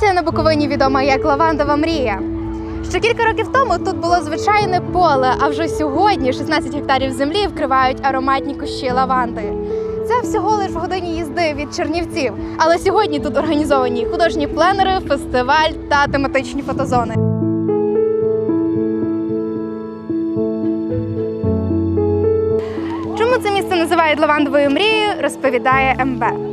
Локація на Буковині відома як Лавандова мрія. Ще кілька років тому тут було звичайне поле, а вже сьогодні 16 гектарів землі вкривають ароматні кущі лаванди. Це всього лиш в годині їзди від Чернівців. Але сьогодні тут організовані художні пленери, фестиваль та тематичні фотозони. Чому це місце називають лавандовою мрією, розповідає МБ.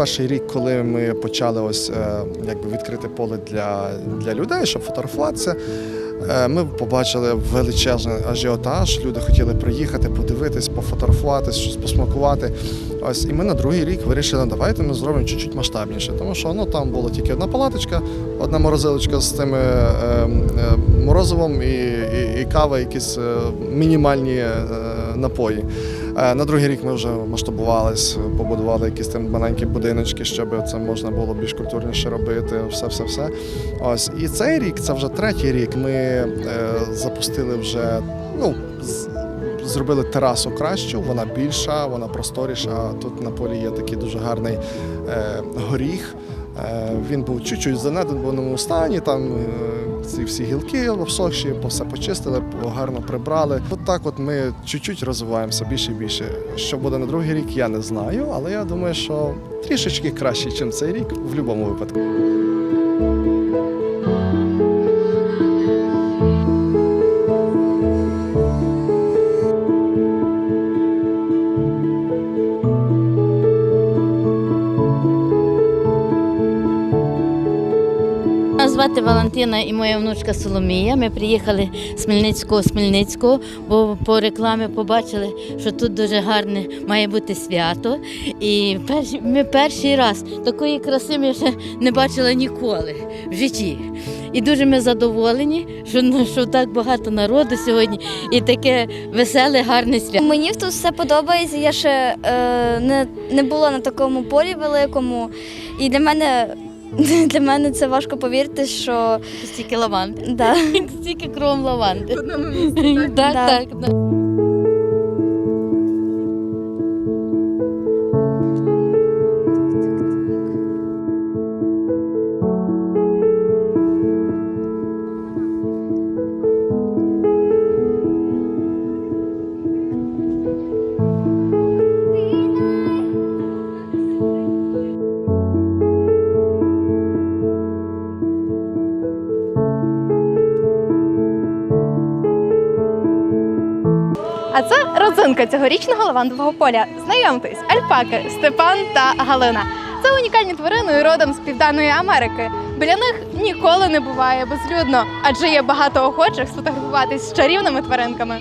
Перший рік, коли ми почали ось е, якби відкрити поле для, для людей, щоб фотографуватися, е, ми побачили величезний ажіотаж. Люди хотіли приїхати, подивитись, пофотографуватись, щось посмакувати. Ось і ми на другий рік вирішили, давайте ми зробимо чуть-чуть масштабніше, тому що ну там була тільки одна палаточка, одна морозилочка з тими е, е, морозивом і, і, і кава, якісь мінімальні е, напої. Е, На другий рік ми вже масштабувались, побудували якісь там маленькі будиночки, щоб це можна було більш культурніше робити. Все, все, все. Ось і цей рік, це вже третій рік. Ми е, запустили вже ну. Зробили терасу кращу, вона більша, вона просторіша. Тут на полі є такий дуже гарний е, горіх. Е, він був чуть-чуть занедбаному стані. Там е, ці всі гілки обсохші, все почистили, гарно прибрали. От так, от ми чуть-чуть розвиваємося більше і більше. Що буде на другий рік, я не знаю, але я думаю, що трішечки краще, ніж цей рік, в будь-якому випадку. Звати Валентина і моя внучка Соломія. Ми приїхали з Хмельницького з Хмельницького, бо по рекламі побачили, що тут дуже гарне має бути свято. І ми перший раз такої краси ми ще не бачили ніколи в житті. І дуже ми задоволені, що, що так багато народу сьогодні і таке веселе, гарне свято. Мені тут все подобається. Я ще е, не, не була на такому полі великому. І для мене, для мене це важко повірити, що Стільки лаванди. да. Стільки кром лаванди. В одному місці. Так, Да. так. так. А це родзинка цьогорічного лавандового поля. Знайомтесь, альпаки Степан та Галина. Це унікальні тварини родом з Південної Америки. Біля них ніколи не буває безлюдно, адже є багато охочих сфотографуватись з чарівними тваринками.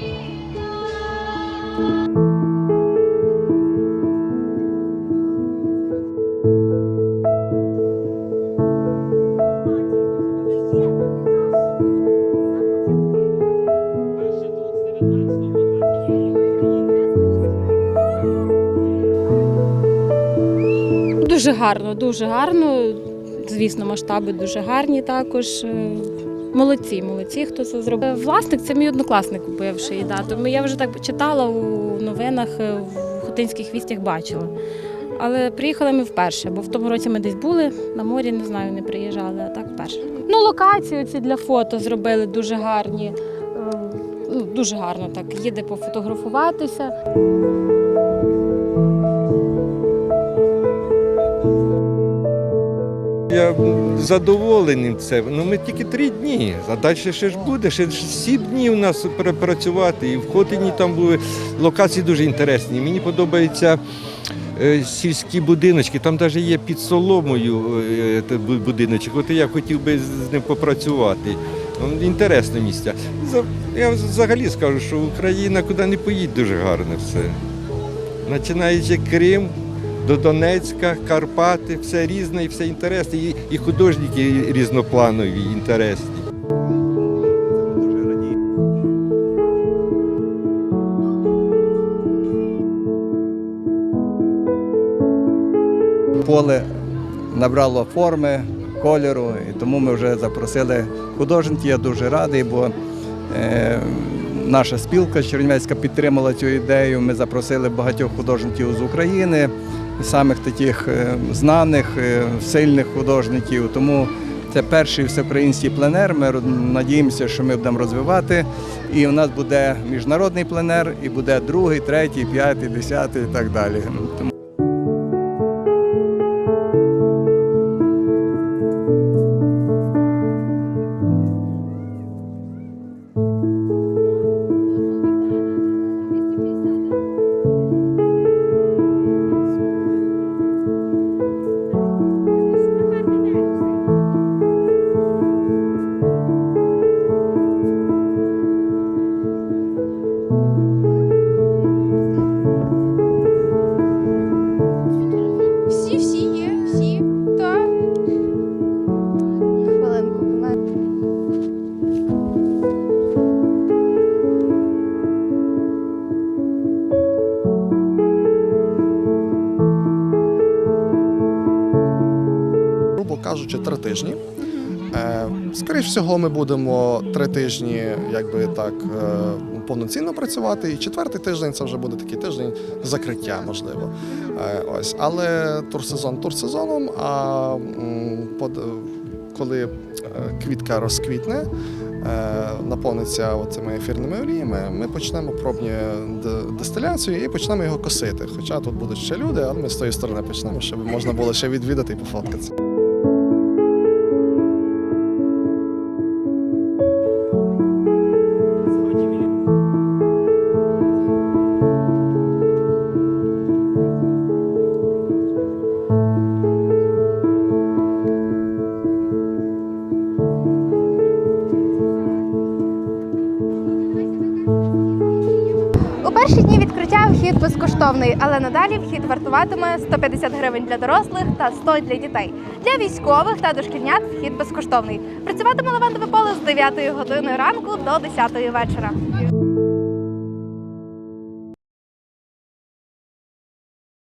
Гарно, дуже гарно. Звісно, масштаби дуже гарні також. Е, Молодці, молодці, хто це зробив. Власник це мій однокласник бивший. Да. Тому я вже так читала у новинах, е, в Хотинських вістях бачила. Але приїхали ми вперше, бо в тому році ми десь були на морі, не знаю, не приїжджали, а так вперше. Ну, локації ці для фото зробили дуже гарні. Е, Ну, дуже гарно так. Їде пофотографуватися. Я задоволений цим. Ну ми тільки три дні, а далі ще ж буде. Ще сім днів у нас перепрацювати. І в Хотині там були локації дуже інтересні. Мені подобаються е, сільські будиночки. Там навіть є під соломою е, будиночок. От я хотів би з ним попрацювати. Ну, Інтересне місце. Я взагалі скажу, що Україна куди не поїдь, дуже гарне все. Починаючи Крим, до Донецька, Карпати, все різне і все інтересне. І, і художники різнопланові, інтересні. Поле набрало форми, кольору. І тому ми вже запросили художників. Я дуже радий, бо е, наша спілка Чернівецька підтримала цю ідею. Ми запросили багатьох художників з України, самих таких е, знаних, е, сильних художників. Тому це перший всеукраїнський пленер. Ми надіємося, що ми будемо розвивати. І у нас буде міжнародний пленер, і буде другий, третій, п'ятий, десятий і так далі. Грубо три тижні. Е, Скоріше всього, ми будемо три тижні, якби так, е, повноцінно працювати. І четвертий тиждень це вже буде такий тиждень закриття, можливо. Е, Ось, але турсезон турсезоном. А коли квітка розквітне, наповниться цими ефірними оліями, ми почнемо пробні дистиляцію і почнемо його косити. Хоча тут будуть ще люди, але ми з тої сторони почнемо, щоб можна було ще відвідати і пофоткатися. Вхід безкоштовний, але надалі вхід вартуватиме 150 гривень для дорослих та 100 для дітей. Для військових та дошкільнят вхід безкоштовний. Працюватиме лавандове поле з 9 години ранку до 10 вечора.